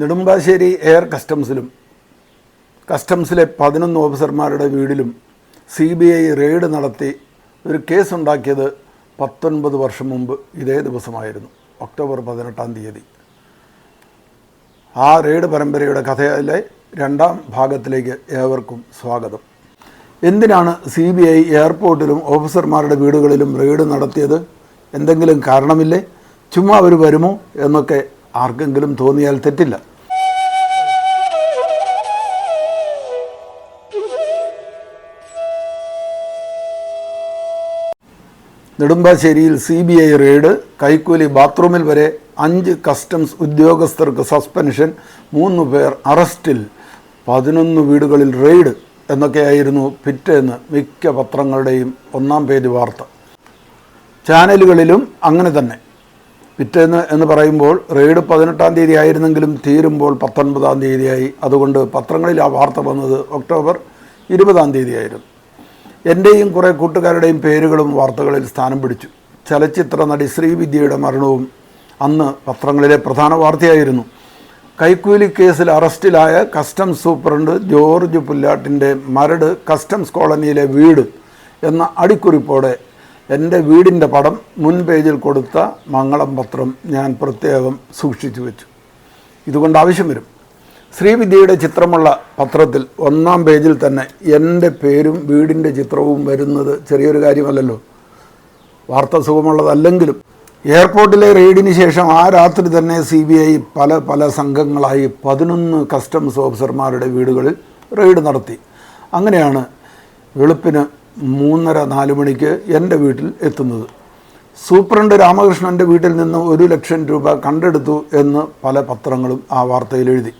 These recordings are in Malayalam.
നെടുമ്പാശ്ശേരി എയർ കസ്റ്റംസിലും കസ്റ്റംസിലെ പതിനൊന്ന് ഓഫീസർമാരുടെ വീടിലും സി ബി ഐ റെയ്ഡ് നടത്തി ഒരു കേസുണ്ടാക്കിയത് പത്തൊൻപത് വർഷം മുമ്പ് ഇതേ ദിവസമായിരുന്നു ഒക്ടോബർ പതിനെട്ടാം തീയതി. ആ റെയ്ഡ് പരമ്പരയുടെ കഥയിലെ രണ്ടാം ഭാഗത്തിലേക്ക് ഏവർക്കും സ്വാഗതം. എന്തിനാണ് സി ബി ഐ എയർപോർട്ടിലും ഓഫീസർമാരുടെ വീടുകളിലും റെയ്ഡ് നടത്തിയത്? എന്തെങ്കിലും കാരണമില്ലേ? ചുമ്മാ അവർ വരുമോ? എന്നൊക്കെ ആർക്കെങ്കിലും തോന്നിയാൽ തെറ്റില്ല. നെടുമ്പാശ്ശേരിയിൽ സി ബി ഐ റെയ്ഡ് കൈക്കൂലി ബാത്റൂമിൽ വരെ അഞ്ച് കസ്റ്റംസ് ഉദ്യോഗസ്ഥർക്ക് സസ്പെൻഷൻ മൂന്ന് പേർ അറസ്റ്റിൽ പതിനൊന്ന് വീടുകളിൽ റെയ്ഡ് എന്നൊക്കെയായിരുന്നു പിറ്റേന്ന് മിക്ക പത്രങ്ങളുടെയും ഒന്നാം പേജ് വാർത്ത. ചാനലുകളിലും അങ്ങനെ തന്നെ. പിറ്റേന്ന് എന്ന് പറയുമ്പോൾ റെയ്ഡ് പതിനെട്ടാം തീയതി ആയിരുന്നെങ്കിലും തീരുമ്പോൾ പത്തൊൻപതാം തീയതിയായി. അതുകൊണ്ട് പത്രങ്ങളിൽ ആ വാർത്ത വന്നത് ഒക്ടോബർ ഇരുപതാം തീയതിയായിരുന്നു. എന്റെയും കുറേ കൂട്ടുകാരുടെയും പേരുകളും വാർത്തകളിൽ സ്ഥാനം പിടിച്ചു. ചലച്ചിത്ര നടി ശ്രീവിദ്യയുടെ മരണവും അന്ന് പത്രങ്ങളിലെ പ്രധാന വാർത്തയായിരുന്നു. കൈക്കൂലി കേസിൽ അറസ്റ്റിലായ കസ്റ്റംസ് സൂപ്രണ്ട് ജോർജ് പുല്ലാട്ടിന്റെ മരട് കസ്റ്റംസ് കോളനിയിലെ വീട് എന്ന അടിക്കുറിപ്പോടെ എന്റെ വീടിന്റെ പടം മുൻ പേജിൽ കൊടുത്ത മംഗളം പത്രം ഞാൻ പ്രത്യേകം സൂക്ഷിച്ചു വെച്ചു. ഇതുകൊണ്ട് ആവശ്യം വരും. ശ്രീവിദ്യയുടെ ചിത്രമുള്ള പത്രത്തിൽ ഒന്നാം പേജിൽ തന്നെ എന്റെ പേരും വീടിന്റെ ചിത്രവും വരുന്നത് ചെറിയൊരു കാര്യമല്ലല്ലോ. വാർത്ത സുഖമുള്ളതല്ലെങ്കിലും എയർപോർട്ടിലെ റെയ്ഡിന് ശേഷം ആ രാത്രി തന്നെ സി ബി ഐ പല പല സംഘങ്ങളായി പതിനൊന്ന് കസ്റ്റംസ് ഓഫീസർമാരുടെ വീടുകളിൽ റെയ്ഡ് നടത്തി. അങ്ങനെയാണ് വെളുപ്പിന് മൂന്നര നാല് മണിക്ക് എന്റെ വീട്ടിൽ എത്തുന്നത്. സൂപ്രണ്ട് രാമകൃഷ്ണന്റെ വീട്ടിൽ നിന്ന് ഒരു ലക്ഷം രൂപ കണ്ടെടുത്തു എന്ന് പല പത്രങ്ങളും ആ വാർത്തയിൽ എഴുതി.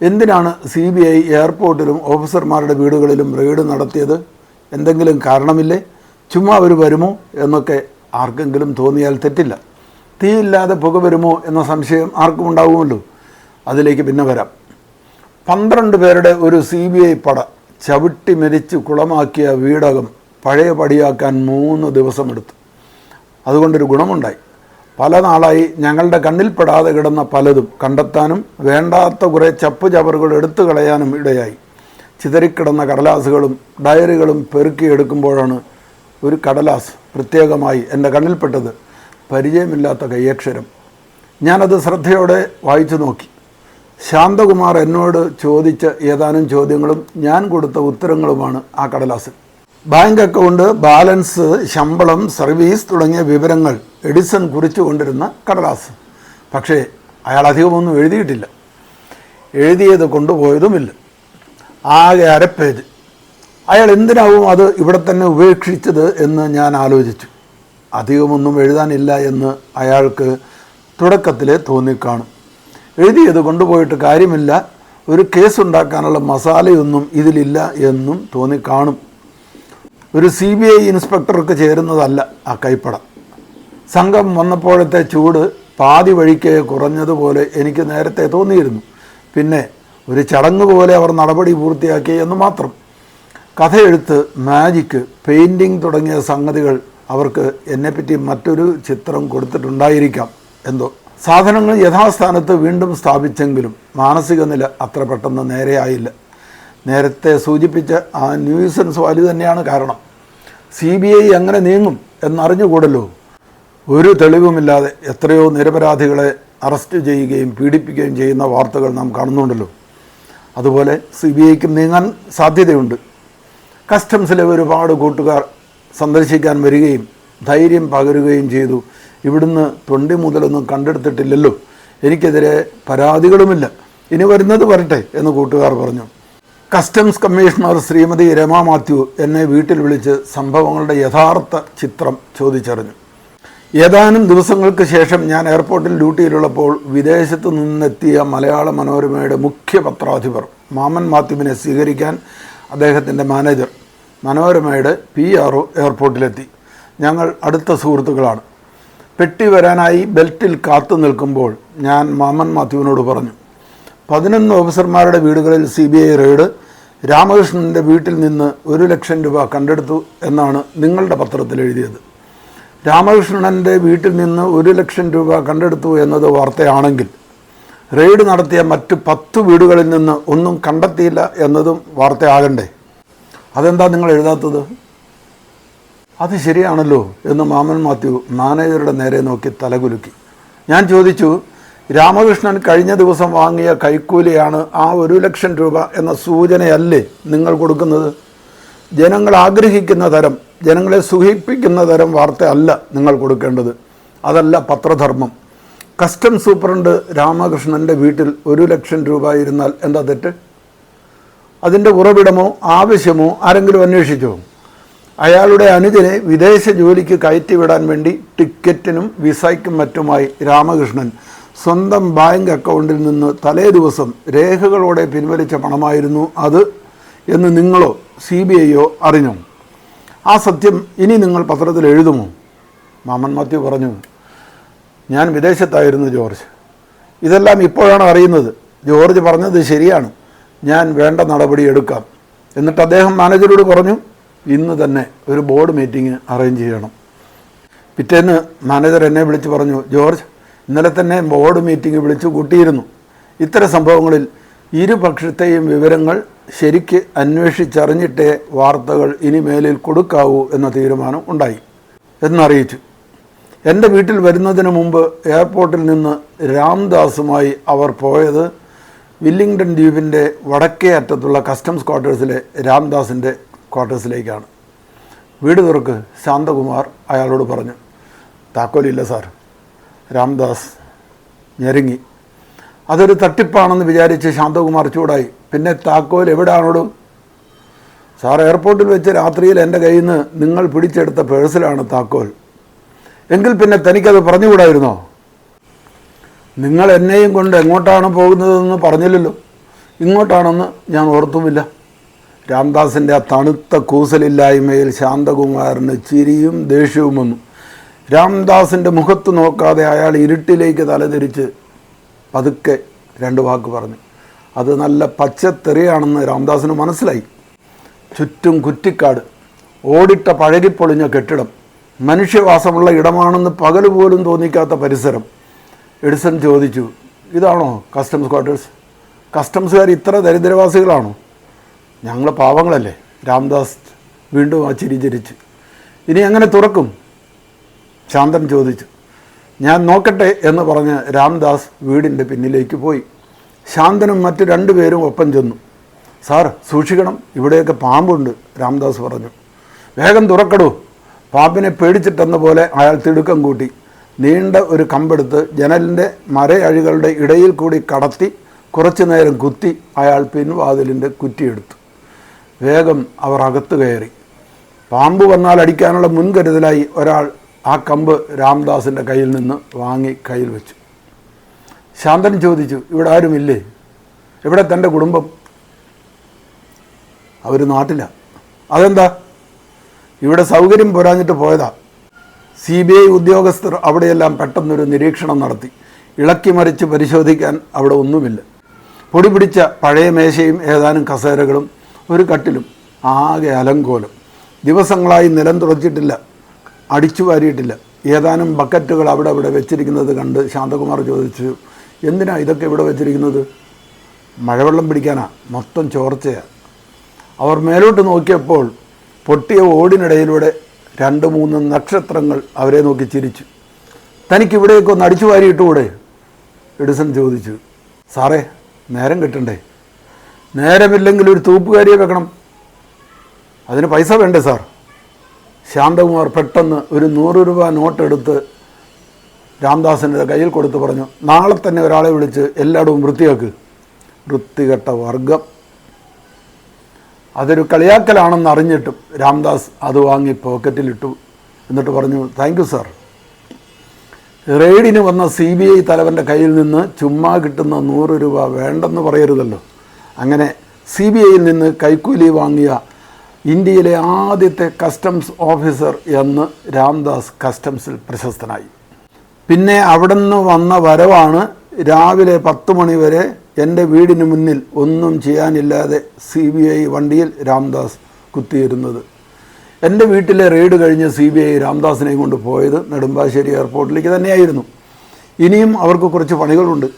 എന്തിനാണ് സി ബി ഐ എയർപോർട്ടിലും ഓഫീസർമാരുടെ വീടുകളിലും റെയ്ഡ് നടത്തിയത്? എന്തെങ്കിലും കാരണമില്ലേ? ചുമ്മാ അവർ വരുമോ എന്നൊക്കെ ആർക്കെങ്കിലും തോന്നിയാൽ തെറ്റില്ല. തീയില്ലാതെ പുക വരുമോ എന്ന സംശയം ആർക്കും ഉണ്ടാകുമല്ലോ അതിലേക്ക് പിന്നെ വരാം. പന്ത്രണ്ട് പേരുടെ ഒരു സി ബി ഐ പട ചവിട്ടി മെരിച്ച് കുളമാക്കിയ വീടകം പഴയ പടിയാക്കാൻ മൂന്ന് ദിവസമെടുത്തു. അതുകൊണ്ടൊരു ഗുണമുണ്ടായി. പല നാളായി ഞങ്ങളുടെ കണ്ണിൽപ്പെടാതെ കിടന്ന പലതും കണ്ടെത്താനും വേണ്ടാത്ത കുറേ ചപ്പ് ചവറുകൾ എടുത്തു കളയാനും ഇടയായി. ചിതറിക്കിടന്ന കടലാസുകളും ഡയറികളും പെറുക്കി എടുക്കുമ്പോഴാണ് ഒരു കടലാസ് പ്രത്യേകമായി എന്റെ കണ്ണിൽപ്പെട്ടത്. പരിചയമില്ലാത്ത കയ്യക്ഷരം ഞാനത് ശ്രദ്ധയോടെ വായിച്ചു നോക്കി. ശാന്തകുമാർ എന്നോട് ചോദിച്ച ഏതാനും ചോദ്യങ്ങളും ഞാൻ കൊടുത്ത ഉത്തരങ്ങളുമാണ് ആ കടലാസ് ബാങ്ക് അക്കൗണ്ട് ബാലൻസ് ശമ്പളം സർവീസ് തുടങ്ങിയ വിവരങ്ങൾ എഡിസൺ കുറിച്ചു കൊണ്ടിരുന്ന കടലാസ്. പക്ഷേ അയാൾ അധികമൊന്നും എഴുതിയിട്ടില്ല. എഴുതിയത് കൊണ്ടുപോയതുമില്ല. ആകെ അരപ്പേജ്. പേജ് അയാൾ എന്തിനാവും അത് ഇവിടെ തന്നെ ഉപേക്ഷിച്ചത് എന്ന് ഞാൻ ആലോചിച്ചു. അധികമൊന്നും എഴുതാനില്ല എന്ന് അയാൾക്ക് തുടക്കത്തിലെ തോന്നിക്കാണും. എഴുതിയത് കൊണ്ടുപോയിട്ട് കാര്യമില്ല. ഒരു കേസ് ഉണ്ടാക്കാനുള്ള മസാലയൊന്നും ഇതിലില്ല എന്നും തോന്നിക്കാണും. ഒരു സി ബി ഐ ഇൻസ്പെക്ടർക്ക് ചേരുന്നതല്ല ആ കൈപ്പട. സംഘം വന്നപ്പോഴത്തെ ചൂട് പാതി വഴിക്ക് കുറഞ്ഞതുപോലെ എനിക്ക് നേരത്തെ തോന്നിയിരുന്നു. പിന്നെ ഒരു ചടങ്ങ് പോലെ അവർ നടപടി പൂർത്തിയാക്കി എന്ന് മാത്രം. കഥയെഴുത്ത് മാജിക്ക് പെയിന്റിങ് തുടങ്ങിയ സംഗതികൾ അവർക്ക് എന്നെപ്പറ്റി മറ്റൊരു ചിത്രം കൊടുത്തിട്ടുണ്ടായിരിക്കാം. എന്തോ സാധനങ്ങൾ യഥാസ്ഥാനത്ത് വീണ്ടും സ്ഥാപിച്ചെങ്കിലും മാനസിക നില അത്ര പെട്ടെന്ന് നേരെയായില്ല. നേരത്തെ സൂചിപ്പിച്ച ആ ന്യൂസൻസ് വാല്യൂ തന്നെയാണ് കാരണം. സി ബി ഐ എങ്ങനെ നീങ്ങും എന്നറിഞ്ഞുകൂടല്ലോ? ഒരു തെളിവുമില്ലാതെ എത്രയോ നിരപരാധികളെ അറസ്റ്റ് ചെയ്യുകയും പീഡിപ്പിക്കുകയും ചെയ്യുന്ന വാർത്തകൾ നാം കാണുന്നുണ്ടല്ലോ. അതുപോലെ സി ബി ഐക്കും നീങ്ങാൻ സാധ്യതയുണ്ട്. കസ്റ്റംസിലെ ഒരുപാട് കൂട്ടുകാർ സന്ദർശിക്കാൻ വരികയും ധൈര്യം പകരുകയും ചെയ്തു. ഇവിടുന്ന് തൊണ്ടി മുതലൊന്നും കണ്ടെടുത്തിട്ടില്ലല്ലോ. എനിക്കെതിരെ പരാതികളുമില്ല. ഇനി വരുന്നത് വരട്ടെ എന്ന് കൂട്ടുകാർ പറഞ്ഞു. കസ്റ്റംസ് കമ്മീഷണർ ശ്രീമതി രമ മാത്യു എന്നെ വീട്ടിൽ വിളിച്ച് സംഭവങ്ങളുടെ യഥാർത്ഥ ചിത്രം ചോദിച്ചറിഞ്ഞു. ഏതാനും ദിവസങ്ങൾക്ക് ശേഷം ഞാൻ എയർപോർട്ടിൽ ഡ്യൂട്ടിയിലുള്ളപ്പോൾ വിദേശത്തു നിന്നെത്തിയ മലയാള മനോരമയുടെ മുഖ്യ പത്രാധിപർ മാമൻ മാത്യുവിനെ സ്വീകരിക്കാൻ അദ്ദേഹത്തിന്റെ മാനേജർ മനോരമയുടെ പി ആർ ഒ എയർപോർട്ടിലെത്തി. ഞങ്ങൾ അടുത്ത സുഹൃത്തുക്കളാണ്. പെട്ടി വരാനായി ബെൽറ്റിൽ കാത്തു നിൽക്കുമ്പോൾ ഞാൻ മാമൻ മാത്യുവിനോട് പറഞ്ഞു പതിനൊന്ന് ഓഫീസർമാരുടെ വീടുകളിൽ സി ബി ഐ റെയ്ഡ് രാമകൃഷ്ണന്റെ വീട്ടിൽ നിന്ന് ഒരു ലക്ഷം രൂപ കണ്ടെടുത്തു എന്നാണ് നിങ്ങളുടെ പത്രത്തിൽ എഴുതിയത്. രാമകൃഷ്ണന്റെ വീട്ടിൽ നിന്ന് ഒരു ലക്ഷം രൂപ കണ്ടെടുത്തു എന്നത് വാർത്തയാണെങ്കിൽ റെയ്ഡ് നടത്തിയ മറ്റ് പത്ത് വീടുകളിൽ നിന്ന് ഒന്നും കണ്ടെത്തിയില്ല എന്നതും വാർത്തയാകണ്ടേ? അതെന്താ നിങ്ങൾ എഴുതാത്തത്? അത് ശരിയാണല്ലോ എന്ന് മാമൻ മാത്യു മാനേജറുടെ നേരെ നോക്കി തലകുലുക്കി. ഞാൻ ചോദിച്ചു രാമകൃഷ്ണൻ കഴിഞ്ഞ ദിവസം വാങ്ങിയ കൈക്കൂലിയാണ് ആ ഒരു ലക്ഷം രൂപ എന്ന സൂചനയല്ലേ നിങ്ങൾ കൊടുക്കുന്നത്? ജനങ്ങൾ ആഗ്രഹിക്കുന്ന തരം ജനങ്ങളെ സുഖിപ്പിക്കുന്ന തരം വാർത്ത അല്ല നിങ്ങൾ കൊടുക്കേണ്ടത്. അതല്ല പത്രധർമ്മം. കസ്റ്റം സൂപ്രണ്ട് രാമകൃഷ്ണന്റെ വീട്ടിൽ ഒരു ലക്ഷം രൂപ ഇരുന്നാൽ എന്താ തെറ്റ്? അതിന്റെ ഉറവിടമോ ആവശ്യമോ ആരെങ്കിലും അന്വേഷിച്ചോ? അയാളുടെ അനുജനെ വിദേശ ജോലിക്ക് കയറ്റിവിടാൻ വേണ്ടി ടിക്കറ്റിനും വിസയ്ക്കും മറ്റുമായി രാമകൃഷ്ണൻ സ്വന്തം ബാങ്ക് അക്കൗണ്ടിൽ നിന്ന് തലേ ദിവസം രേഖകളോടെ പിൻവലിച്ച പണമായിരുന്നു അത് എന്ന് നിങ്ങളോ സി ബി ഐയോ അറിഞ്ഞോ? ആ സത്യം ഇനി നിങ്ങൾ പത്രത്തിൽ എഴുതുമോ? മാമൻ മാത്യു പറഞ്ഞു. ഞാൻ വിദേശത്തായിരുന്നു ജോർജ്. ഇതെല്ലാം ഇപ്പോഴാണ് അറിയുന്നത്. ജോർജ് പറഞ്ഞത് ശരിയാണ്. ഞാൻ വേണ്ട നടപടി എടുക്കാം. എന്നിട്ട് അദ്ദേഹം മാനേജരോട് പറഞ്ഞു ഇന്ന് തന്നെ ഒരു ബോർഡ് മീറ്റിംഗ് അറേഞ്ച് ചെയ്യണം. പിറ്റേന്ന് മാനേജർ എന്നെ വിളിച്ച് പറഞ്ഞു ജോർജ് ഇന്നലെ തന്നെ ബോർഡ് മീറ്റിംഗ് വിളിച്ചു കൂട്ടിയിരുന്നു. ഇത്തരം സംഭവങ്ങളിൽ ഇരുപക്ഷത്തെയും വിവരങ്ങൾ ശരിക്ക് അന്വേഷിച്ചറിഞ്ഞിട്ടേ വാർത്തകൾ ഇനി മേലിൽ കൊടുക്കാവൂ എന്ന തീരുമാനം ഉണ്ടായി. എന്നറിയിച്ചു എന്റെ വീട്ടിൽ വരുന്നതിന് മുമ്പ് എയർപോർട്ടിൽ നിന്ന് രാംദാസുമായി അവർ പോയത് വില്ലിംഗ്ടൺ ദ്വീപിന്റെ വടക്കേ അറ്റത്തുള്ള കസ്റ്റംസ് ക്വാർട്ടേഴ്സിലെ രാംദാസിന്റെ ക്വാർട്ടേഴ്സിലേക്കാണ്. വീട് തുറക്ക് ശാന്തകുമാർ അയാളോട് പറഞ്ഞു താക്കോലില്ല സാർ. രാംദാസ് ഞെരുങ്ങി. അതൊരു തട്ടിപ്പാണെന്ന് വിചാരിച്ച് ശാന്തകുമാർ ചൂടായി. പിന്നെ താക്കോൽ എവിടെയാണോടും സാർ എയർപോർട്ടിൽ വെച്ച് രാത്രിയിൽ എന്റെ കയ്യിൽ നിന്ന് നിങ്ങൾ പിടിച്ചെടുത്ത പേഴ്സിലാണ് താക്കോൽ. എങ്കിൽ പിന്നെ തനിക്കത് പറഞ്ഞുകൂടായിരുന്നോ? നിങ്ങൾ എന്നെയും കൊണ്ട് എങ്ങോട്ടാണ് പോകുന്നതെന്ന് പറഞ്ഞില്ലല്ലോ. ഇങ്ങോട്ടാണെന്ന് ഞാൻ ഓർത്തുമില്ല. രാംദാസിന്റെ ആ തണുത്ത കൂസലില്ലായ്മയിൽ ശാന്തകുമാറിന് ചിരിയും ദേഷ്യവും വന്നു. രാംദാസിന്റെ മുഖത്ത് നോക്കാതെ അയാൾ ഇരുട്ടിലേക്ക് തലതിരിച്ച് പതുക്കെ രണ്ട് വാക്ക് പറഞ്ഞു. അത് നല്ല പച്ചത്തെറിയാണെന്ന് രാംദാസിന് മനസ്സിലായി. ചുറ്റും കുറ്റിക്കാട് ഓടിട്ട പഴകിപ്പൊളിഞ്ഞ കെട്ടിടം മനുഷ്യവാസമുള്ള ഇടമാണെന്ന് പകൽ പോലും തോന്നിക്കാത്ത പരിസരം. എഡിസൺ ചോദിച്ചു ഇതാണോ കസ്റ്റംസ് ക്വാർട്ടേഴ്സ് കസ്റ്റംസുകാർ ഇത്ര ദരിദ്രവാസികളാണോ? ഞങ്ങൾ പാവങ്ങളല്ലേ? രാംദാസ് വീണ്ടും ആ ചിരി ചിരിച്ച്. ഇനി എങ്ങനെ തുറക്കും? ശാന്തൻ ചോദിച്ചു. ഞാൻ നോക്കട്ടെ എന്ന് പറഞ്ഞ് രാംദാസ് വീടിന്റെ പിന്നിലേക്ക് പോയി. ശാന്തനും മറ്റു രണ്ടുപേരും ഒപ്പം ചെന്നു. സാർ സൂക്ഷിക്കണം. ഇവിടെയൊക്കെ പാമ്പുണ്ട് രാംദാസ് പറഞ്ഞു. വേഗം തുറക്കടൂ. പാമ്പിനെ പേടിച്ചിട്ടെന്ന പോലെ അയാൾ തിടുക്കം കൂട്ടി. നീണ്ട ഒരു കമ്പെടുത്ത് ജനലിന്റെ മരയഴികളുടെ ഇടയിൽ കൂടി കടത്തി കുറച്ചു നേരം കുത്തി അയാൾ പിൻവാതിലിന്റെ കുറ്റിയെടുത്തു. വേഗം അവർ അകത്ത് കയറി. പാമ്പ് വന്നാൽ അടിക്കാനുള്ള മുൻകരുതലായി ഒരാൾ ആ കമ്പ് രാംദാസിന്റെ കയ്യിൽ നിന്ന് വാങ്ങി കയ്യിൽ വെച്ചു. ശാന്തൻ ചോദിച്ചു ഇവിടെ ആരുമില്ലേ? ഇവിടെ തന്റെ കുടുംബം? അവർ നാട്ടിലാണ് അതെന്താ? ഇവിടെ സൗകര്യം പോരാഞ്ഞിട്ട് പോയതാ. സി ബി ഐ ഉദ്യോഗസ്ഥർ അവിടെയെല്ലാം പെട്ടെന്നൊരു നിരീക്ഷണം നടത്തി. ഇളക്കി മറിച്ച് പരിശോധിക്കാൻ അവിടെ ഒന്നുമില്ല. പൊടി പിടിച്ച പഴയ മേശയും ഏതാനും കസേരകളും ഒരു കട്ടിലും ആകെ അലങ്കോലം. ദിവസങ്ങളായി നിലം തുടച്ചിട്ടില്ല അടിച്ചു വാരിയിട്ടില്ല. ഏതാനും ബക്കറ്റുകൾ അവിടെ അവിടെ വെച്ചിരിക്കുന്നത് കണ്ട് ശാന്തകുമാർ ചോദിച്ചു എന്തിനാ ഇതൊക്കെ ഇവിടെ വെച്ചിരിക്കുന്നത്? മഴവെള്ളം പിടിക്കാനാ മൊത്തം ചോർച്ചയാണ് അവർ മേലോട്ട് നോക്കിയപ്പോൾ പൊട്ടിയ ഓടിനിടയിലൂടെ രണ്ട് മൂന്ന് നക്ഷത്രങ്ങൾ അവരെ നോക്കി ചിരിച്ചു. തനിക്ക് ഒന്ന് അടിച്ചു വാരിയിട്ടുകൂടെ എഡിസൺ ചോദിച്ചു. സാറേ നേരം കിട്ടണ്ടേ? നേരമില്ലെങ്കിൽ ഒരു തൂപ്പുകാരിയെ വെക്കണം. അതിന് പൈസ വേണ്ടേ സാർ? ശാന്തകുമാർ പെട്ടെന്ന് ഒരു നൂറ് രൂപ നോട്ട് എടുത്ത് രാംദാസിന്റെ കയ്യിൽ കൊടുത്ത് പറഞ്ഞു നാളെ തന്നെ ഒരാളെ വിളിച്ച് എല്ലായിടവും വൃത്തിയാക്ക്. വൃത്തികെട്ട വർഗം. അതൊരു കളിയാക്കലാണെന്ന് അറിഞ്ഞിട്ടും രാംദാസ് അത് വാങ്ങി പോക്കറ്റിലിട്ടു എന്നിട്ട് പറഞ്ഞു താങ്ക് യു സാർ. റെയ്ഡിന് വന്ന സി ബി ഐ തലവന്റെ കയ്യിൽ നിന്ന് ചുമ്മാ കിട്ടുന്ന നൂറ് രൂപ വേണ്ടെന്ന് പറയരുതല്ലോ. അങ്ങനെ സി ബി ഐയിൽ നിന്ന് കൈക്കൂലി വാങ്ങിയ ഇന്ത്യയിലെ ആദ്യത്തെ കസ്റ്റംസ് ഓഫീസർ എന്ന് രാംദാസ് കസ്റ്റംസിൽ പ്രശസ്തനായി. പിന്നെ അവിടെ നിന്ന് വന്ന വരവാണ് രാവിലെ പത്ത് മണി വരെ എന്റെ വീടിന് മുന്നിൽ ഒന്നും ചെയ്യാനില്ലാതെ സി ബി ഐ വണ്ടിയിൽ രാംദാസ് കുത്തിയിരുന്നത്. എന്റെ വീട്ടിലെ റെയ്ഡ് കഴിഞ്ഞ് സി ബി ഐ രാംദാസിനെയും കൊണ്ട് പോയത് നെടുമ്പാശ്ശേരി എയർപോർട്ടിലേക്ക് തന്നെയായിരുന്നു. ഇനിയും അവർക്ക് കുറച്ച് പണികളുണ്ട്.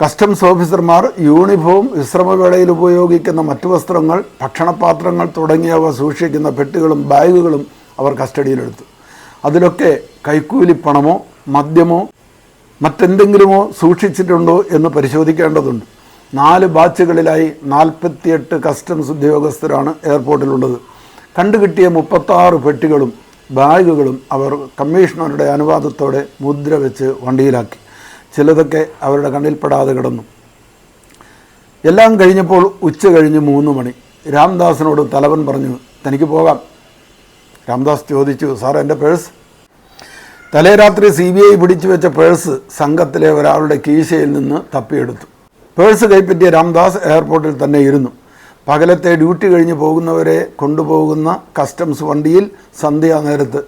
കസ്റ്റംസ് ഓഫീസർമാർ യൂണിഫോം വിശ്രമവേളയിൽ ഉപയോഗിക്കുന്ന മറ്റു വസ്ത്രങ്ങൾ ഭക്ഷണപാത്രങ്ങൾ തുടങ്ങിയവ സൂക്ഷിക്കുന്ന പെട്ടികളും ബാഗുകളും അവർ കസ്റ്റഡിയിലെടുത്തു. അതിലൊക്കെ കൈക്കൂലി പണമോ മദ്യമോ മറ്റെന്തെങ്കിലുമോ സൂക്ഷിച്ചിട്ടുണ്ടോ എന്ന് പരിശോധിക്കേണ്ടതുണ്ട്. നാല് ബാച്ചുകളിലായി നാൽപ്പത്തിയെട്ട് കസ്റ്റംസ് ഉദ്യോഗസ്ഥരാണ് എയർപോർട്ടിലുള്ളത്. കണ്ടുകിട്ടിയ മുപ്പത്താറ് പെട്ടികളും ബാഗുകളും അവർ കമ്മീഷണറുടെ അനുവാദത്തോടെ മുദ്ര വെച്ച് വണ്ടിയിലാക്കി. ചിലതൊക്കെ അവരുടെ കണ്ണിൽപ്പെടാതെ കിടന്നു. എല്ലാം കഴിഞ്ഞപ്പോൾ ഉച്ച കഴിഞ്ഞ് മൂന്ന് മണി. രാംദാസിനോട് തലവൻ പറഞ്ഞു തനിക്ക് പോകാം. രാംദാസ് ചോദിച്ചു സാർ എന്റെ പേഴ്സ്? തലേ രാത്രി സി ബി ഐ പിടിച്ചു വെച്ച പേഴ്സ് സംഘത്തിലെ ഒരാളുടെ കീശയിൽ നിന്ന് തപ്പിയെടുത്തു. പേഴ്സ് കൈപ്പറ്റിയ രാംദാസ് എയർപോർട്ടിൽ തന്നെ ഇരുന്നു. പകലത്തെ ഡ്യൂട്ടി കഴിഞ്ഞ് പോകുന്നവരെ കൊണ്ടുപോകുന്ന കസ്റ്റംസ് വണ്ടിയിൽ സന്ധ്യാനേരത്ത്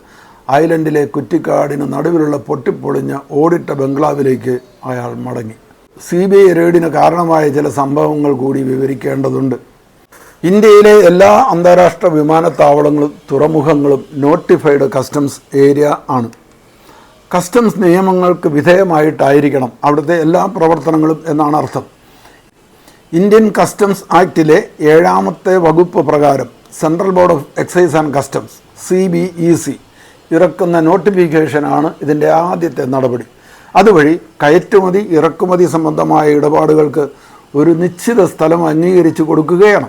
ഐലൻഡിലെ കുറ്റിക്കാടിന് നടുവിലുള്ള പൊട്ടിപ്പൊളിഞ്ഞ ഓടിട്ട ബംഗ്ലാവിലേക്ക് അയാൾ മടങ്ങി. സി ബി ഐ റെയ്ഡിന് കാരണമായ ചില സംഭവങ്ങൾ കൂടി വിവരിക്കേണ്ടതുണ്ട്. ഇന്ത്യയിലെ എല്ലാ അന്താരാഷ്ട്ര വിമാനത്താവളങ്ങളും തുറമുഖങ്ങളും നോട്ടിഫൈഡ് കസ്റ്റംസ് ഏരിയ ആണ്. കസ്റ്റംസ് നിയമങ്ങൾക്ക് വിധേയമായിട്ടായിരിക്കണം അവിടുത്തെ എല്ലാ പ്രവർത്തനങ്ങളും എന്നാണ് അർത്ഥം. ഇന്ത്യൻ കസ്റ്റംസ് ആക്ടിലെ ഏഴാമത്തെ വകുപ്പ് പ്രകാരം central board of excise and customs C B E C ഇറക്കുന്ന നോട്ടിഫിക്കേഷനാണ് ഇതിന്റെ ആദ്യത്തെ നടപടി. അതുവഴി കയറ്റുമതി ഇറക്കുമതി സംബന്ധമായ ഇടപാടുകൾക്ക് ഒരു നിശ്ചിത സ്ഥലം അംഗീകരിച്ചു കൊടുക്കുകയാണ്.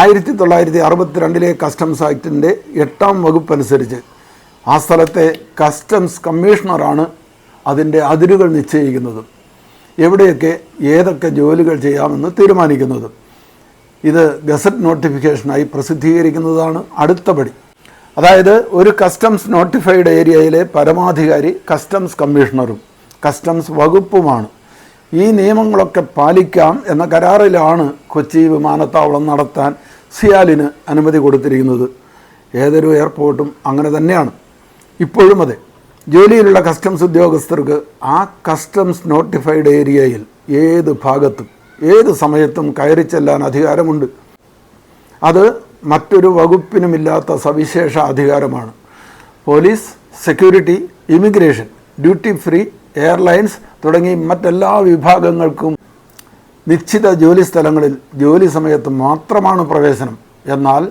ആയിരത്തി തൊള്ളായിരത്തി അറുപത്തിരണ്ടിലെ കസ്റ്റംസ് ആക്ടിന്റെ എട്ടാം വകുപ്പ് അനുസരിച്ച് ആ സ്ഥലത്തെ കസ്റ്റംസ് കമ്മീഷണറാണ് അതിന്റെ അതിരുകൾ നിശ്ചയിക്കുന്നത്. എവിടെയൊക്കെ ഏതൊക്കെ ജോലികൾ ചെയ്യാമെന്ന് തീരുമാനിക്കുന്നത്. ഇത് ഗസറ്റ് നോട്ടിഫിക്കേഷനായി പ്രസിദ്ധീകരിക്കുന്നതാണ് അടുത്ത പടി. അതായത് ഒരു കസ്റ്റംസ് നോട്ടിഫൈഡ് ഏരിയയിലെ പരമാധികാരി കസ്റ്റംസ് കമ്മീഷണറും കസ്റ്റംസ് വകുപ്പുമാണ്. ഈ നിയമങ്ങളൊക്കെ പാലിക്കാം എന്ന കരാറിലാണ് കൊച്ചി വിമാനത്താവളം നടത്താൻ സിയാലിന് അനുമതി കൊടുത്തിരിക്കുന്നത്. ഏതൊരു എയർപോർട്ടും അങ്ങനെ തന്നെയാണ്. ഇപ്പോഴും അതെ ജോലിയിലുള്ള കസ്റ്റംസ് ഉദ്യോഗസ്ഥർക്ക് ആ കസ്റ്റംസ് നോട്ടിഫൈഡ് ഏരിയയിൽ ഏത് ഭാഗത്തും ഏത് സമയത്തും കയറി ചെല്ലാൻ അധികാരമുണ്ട്. അത് മറ്റൊരു വകുപ്പിനുമില്ലാത്ത സവിശേഷ അധികാരമാണ്. Police security immigration duty free airlines തുടങ്ങി മറ്റെല്ലാ വിഭാഗങ്ങൾക്കും നിശ്ചിത ജോലി സ്ഥലങ്ങളിൽ ജോലി സമയത്ത് മാത്രമാണ് പ്രവേശനം. എന്നാൽ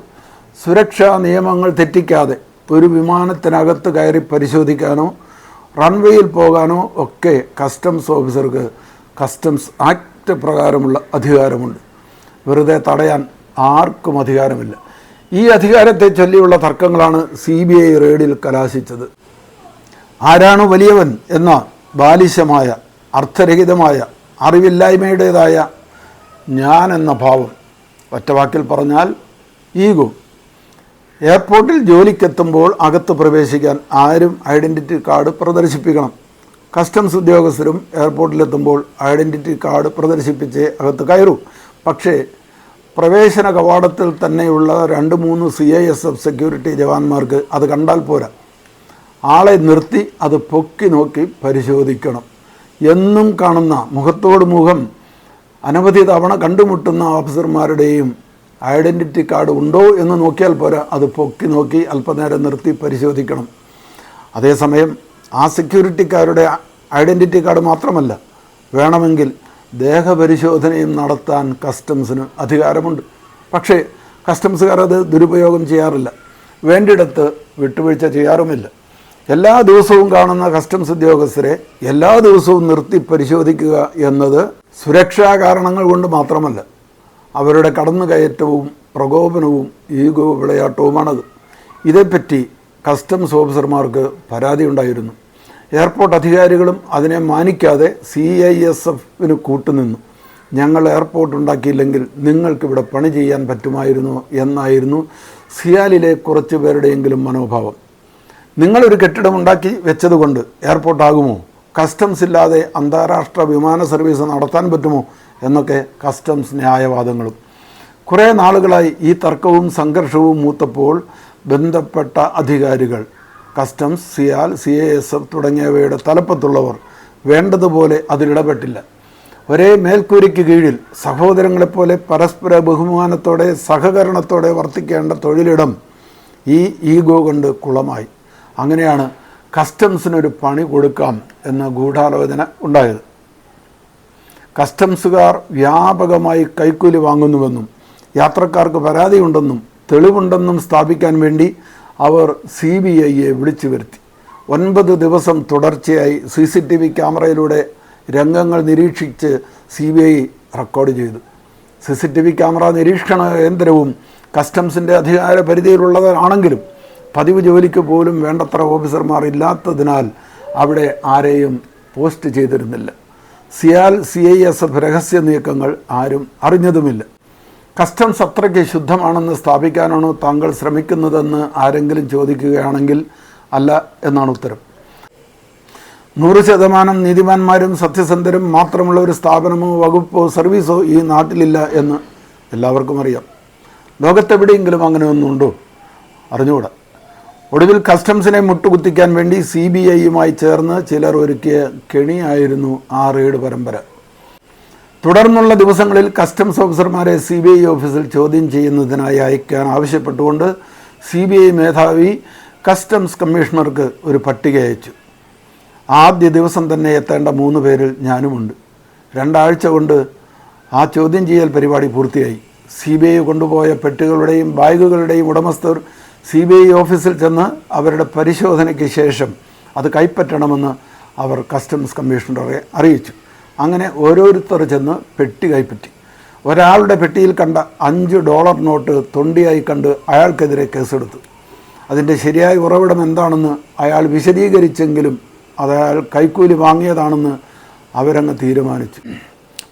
സുരക്ഷാ നിയമങ്ങൾ തെറ്റിക്കാതെ ഒരു വിമാനത്തിനകത്ത് കയറി പരിശോധിക്കാനോ റൺവേയിൽ പോകാനോ ഒക്കെ കസ്റ്റംസ് ഓഫീസർക്ക് കസ്റ്റംസ് ആക്ട് പ്രകാരമുള്ള അധികാരമുണ്ട്. വെറുതെ തടയാൻ ആർക്കും അധികാരമില്ല. ഈ അധികാരത്തെ ചൊല്ലിയുള്ള തർക്കങ്ങളാണ് സി ബി ഐ റെയ്ഡിൽ കലാശിച്ചത്. ആരാണ് വലിയവൻ എന്ന ബാലിശമായ അർത്ഥരഹിതമായ അറിവില്ലായ്മയുടേതായ ഞാൻ എന്ന ഭാവം. ഒറ്റവാക്കിൽ പറഞ്ഞാൽ ഈഗോ. എയർപോർട്ടിൽ ജോലിക്കെത്തുമ്പോൾ അകത്ത് പ്രവേശിക്കാൻ ആരും ഐഡന്റിറ്റി കാർഡ് പ്രദർശിപ്പിക്കണം. കസ്റ്റംസ് ഉദ്യോഗസ്ഥരും എയർപോർട്ടിലെത്തുമ്പോൾ ഐഡന്റിറ്റി കാർഡ് പ്രദർശിപ്പിച്ച് അകത്ത് കയറൂ. പക്ഷേ പ്രവേശന കവാടത്തിൽ തന്നെയുള്ള രണ്ട് മൂന്ന് C I S F security ജവാന്മാർക്ക് അത് കണ്ടാൽ പോരാ. ആളെ നിർത്തി അത് പൊക്കി നോക്കി പരിശോധിക്കണം. എന്നും കാണുന്ന മുഖത്തോട് മുഖം അനവധി തവണ കണ്ടുമുട്ടുന്ന ഓഫീസർമാരുടെയും ഐഡന്റിറ്റി കാർഡ് ഉണ്ടോ എന്ന് നോക്കിയാൽ പോരാ. അത് പൊക്കി നോക്കി അല്പനേരം നിർത്തി പരിശോധിക്കണം. അതേസമയം ആ സെക്യൂരിറ്റിക്കാരുടെ ഐഡന്റിറ്റി കാർഡ് മാത്രമല്ല വേണമെങ്കിൽ ദേഹപരിശോധനയും നടത്താൻ കസ്റ്റംസിന് അധികാരമുണ്ട്. പക്ഷേ കസ്റ്റംസുകാർ അത് ദുരുപയോഗം ചെയ്യാറില്ല. വേണ്ടിടത്ത് വിട്ടുവീഴ്ച ചെയ്യാറുമില്ല. എല്ലാ ദിവസവും കാണുന്ന കസ്റ്റംസ് ഉദ്യോഗസ്ഥരെ എല്ലാ ദിവസവും നിർത്തി പരിശോധിക്കുക എന്നത് സുരക്ഷാ കാരണങ്ങൾ കൊണ്ട് മാത്രമല്ല അവരുടെ കടന്നുകയറ്റവും പ്രകോപനവും ഈഗോ വിളയാട്ടവുമാണത്. ഇതേപ്പറ്റി കസ്റ്റംസ് ഓഫീസർമാർക്ക് പരാതി ഉണ്ടായിരുന്നു എയർപോർട്ട് അധികാരികളും അതിനെ മാനിക്കാതെ സി ഐ എസ് എഫിന് കൂട്ടുനിന്നു. ഞങ്ങൾ എയർപോർട്ട് ഉണ്ടാക്കിയില്ലെങ്കിൽ നിങ്ങൾക്കിവിടെ പണി ചെയ്യാൻ പറ്റുമായിരുന്നു എന്നായിരുന്നു സിയാലിലെ കുറച്ച് പേരുടെയെങ്കിലും മനോഭാവം. നിങ്ങളൊരു കെട്ടിടം ഉണ്ടാക്കി വെച്ചതുകൊണ്ട് എയർപോർട്ടാകുമോ കസ്റ്റംസ് ഇല്ലാതെ അന്താരാഷ്ട്ര വിമാന സർവീസ് നടത്താൻ പറ്റുമോ? എന്നൊക്കെ കസ്റ്റംസ് ന്യായവാദങ്ങളും. കുറേ നാളുകളായി ഈ തർക്കവും സംഘർഷവും മൂത്തപ്പോൾ ബന്ധപ്പെട്ട അധികാരികൾ customs CIAL C A S F തുടങ്ങിയവയുടെ തലപ്പത്തുള്ളവർ വേണ്ടതുപോലെ അതിലിടപെട്ടില്ല. ഒരേ മേൽക്കൂരയ്ക്ക് കീഴിൽ സഹോദരങ്ങളെപ്പോലെ പരസ്പര ബഹുമാനത്തോടെ സഹകരണത്തോടെ വർത്തിക്കേണ്ട തൊഴിലിടം ഈ ഈഗോ കൊണ്ട് കുളമായി. അങ്ങനെയാണ് കസ്റ്റംസിനൊരു പണി കൊടുക്കാം എന്ന ഗൂഢാലോചന ഉണ്ടായത്. കസ്റ്റംസുകാർ വ്യാപകമായി കൈക്കൂലി വാങ്ങുന്നുവെന്നും യാത്രക്കാർക്ക് പരാതിയുണ്ടെന്നും തെളിവുണ്ടെന്നും സ്ഥാപിക്കാൻ വേണ്ടി അവർ സി ബി ഐയെ വിളിച്ചു വരുത്തി. ഒൻപത് ദിവസം തുടർച്ചയായി സി സി ടി വി ക്യാമറയിലൂടെ രംഗങ്ങൾ നിരീക്ഷിച്ച് സി ബി ഐ റെക്കോർഡ് ചെയ്തു. C C T V camera നിരീക്ഷണ കേന്ദ്രവും കസ്റ്റംസിന്റെ അധികാര പരിധിയിലുള്ളതാണെങ്കിലും പതിവ് ജോലിക്ക് പോലും വേണ്ടത്ര ഓഫീസർമാർ ഇല്ലാത്തതിനാൽ അവിടെ ആരെയും പോസ്റ്റ് ചെയ്തിരുന്നില്ല. CIAL C I S F രഹസ്യ നീക്കങ്ങൾ ആരും അറിഞ്ഞതുമില്ല. കസ്റ്റംസ് അത്രയ്ക്ക് ശുദ്ധമാണെന്ന് സ്ഥാപിക്കാനാണോ താങ്കൾ ശ്രമിക്കുന്നതെന്ന് ആരെങ്കിലും ചോദിക്കുകയാണെങ്കിൽ അല്ല എന്നാണ് ഉത്തരം. നൂറ് ശതമാനം നീതിമാന്മാരും സത്യസന്ധരും മാത്രമുള്ള ഒരു സ്ഥാപനമോ വകുപ്പോ സർവീസോ ഈ നാട്ടിലില്ല എന്ന് എല്ലാവർക്കും അറിയാം. ലോകത്തെവിടെയെങ്കിലും അങ്ങനെ ഒന്നുണ്ടോ? അറിഞ്ഞുകൂടാ. ഒടുവിൽ കസ്റ്റംസിനെ മുട്ടുകുത്തിക്കാൻ വേണ്ടി സി ബി ഐയുമായി ചേർന്ന് ചിലർ ഒരുക്കിയ കെണിയായിരുന്നു ആ റെയ്ഡ് പരമ്പര. തുടർന്നുള്ള ദിവസങ്ങളിൽ കസ്റ്റംസ് ഓഫീസർമാരെ സി ബി ഐ ഓഫീസിൽ ചോദ്യം ചെയ്യുന്നതിനായി അയക്കാൻ ആവശ്യപ്പെട്ടുകൊണ്ട് സി ബി ഐ മേധാവി കസ്റ്റംസ് കമ്മീഷണർക്ക് ഒരു പട്ടിക അയച്ചു. ആദ്യ ദിവസം തന്നെ എത്തേണ്ട മൂന്ന് പേരിൽ ഞാനുമുണ്ട്. രണ്ടാഴ്ച കൊണ്ട് ആ ചോദ്യം ചെയ്യൽ പരിപാടി പൂർത്തിയായി. സി ബി ഐ കൊണ്ടുപോയ പെട്ടികളുടെയും ബാഗുകളുടെയും ഉടമസ്ഥർ സി ബി ഐ ഓഫീസിൽ ചെന്ന് അവരുടെ പരിശോധനയ്ക്ക് ശേഷം അത് കൈപ്പറ്റണമെന്ന് അവർ കസ്റ്റംസ് കമ്മീഷണറെ അറിയിച്ചു. അങ്ങനെ ഓരോരുത്തർ ചെന്ന് പെട്ടി കൈപ്പറ്റി. ഒരാളുടെ പെട്ടിയിൽ കണ്ട അഞ്ച് ഡോളർ നോട്ട് തൊണ്ടിയായി കണ്ട് അയാൾക്കെതിരെ കേസെടുത്തു. അതിന്റെ ശരിയായ ഉറവിടം എന്താണെന്ന് അയാൾ വിശദീകരിച്ചെങ്കിലും അത് അയാൾ കൈക്കൂലി വാങ്ങിയതാണെന്ന് അവരങ്ങ് തീരുമാനിച്ചു.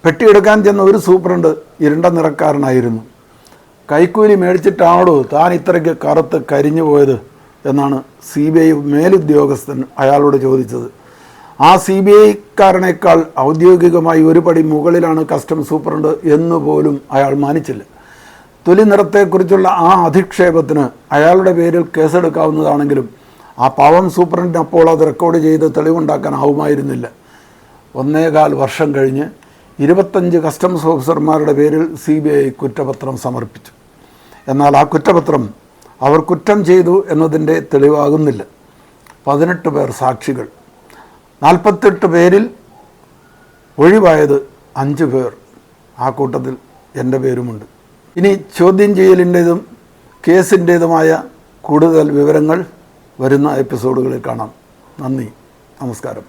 പെട്ടിയെടുക്കാൻ ചെന്ന ഒരു സൂപ്രണ്ട് ഇരുണ്ട നിറക്കാരനായിരുന്നു. കൈക്കൂലി മേടിച്ചിട്ടാണോ താൻ ഇത്രയ്ക്ക് കറുത്ത് കരിഞ്ഞു പോയത് എന്നാണ് സി ബി ഐ മേലുദ്യോഗസ്ഥൻ അയാളോട് ചോദിച്ചത്. ആ സി ബി ഐക്കാരനേക്കാൾ ഔദ്യോഗികമായി ഒരു പടി മുകളിലാണ് കസ്റ്റംസ് സൂപ്രണ്ട് എന്ന് പോലും അയാൾ മാനിച്ചില്ല. തൊലി നിറത്തെക്കുറിച്ചുള്ള ആ അധിക്ഷേപത്തിന് അയാളുടെ പേരിൽ കേസെടുക്കാവുന്നതാണെങ്കിലും ആ പാവം സൂപ്രണ്ടിന് അപ്പോൾ അത് റെക്കോർഡ് ചെയ്ത് തെളിവുണ്ടാക്കാനാവുമായിരുന്നില്ല ഒന്നേകാൽ വർഷം കഴിഞ്ഞ് ഇരുപത്തഞ്ച് കസ്റ്റംസ് ഓഫീസർമാരുടെ പേരിൽ സി ബി ഐ കുറ്റപത്രം സമർപ്പിച്ചു. എന്നാൽ ആ കുറ്റപത്രം അവർ കുറ്റം ചെയ്തു എന്നതിന്റെ തെളിവാകുന്നില്ല. പതിനെട്ട് പേർ സാക്ഷികൾ. നാൽപ്പത്തെട്ട് പേരിൽ ഒഴിവായത് അഞ്ച് പേർ. ആ കൂട്ടത്തിൽ എന്റെ പേരുമുണ്ട്. ഇനി ചോദ്യം ചെയ്യലിന്റേതും കേസിന്റേതുമായ കൂടുതൽ വിവരങ്ങൾ വരുന്ന എപ്പിസോഡുകളിൽ കാണാം. നന്ദി. നമസ്കാരം.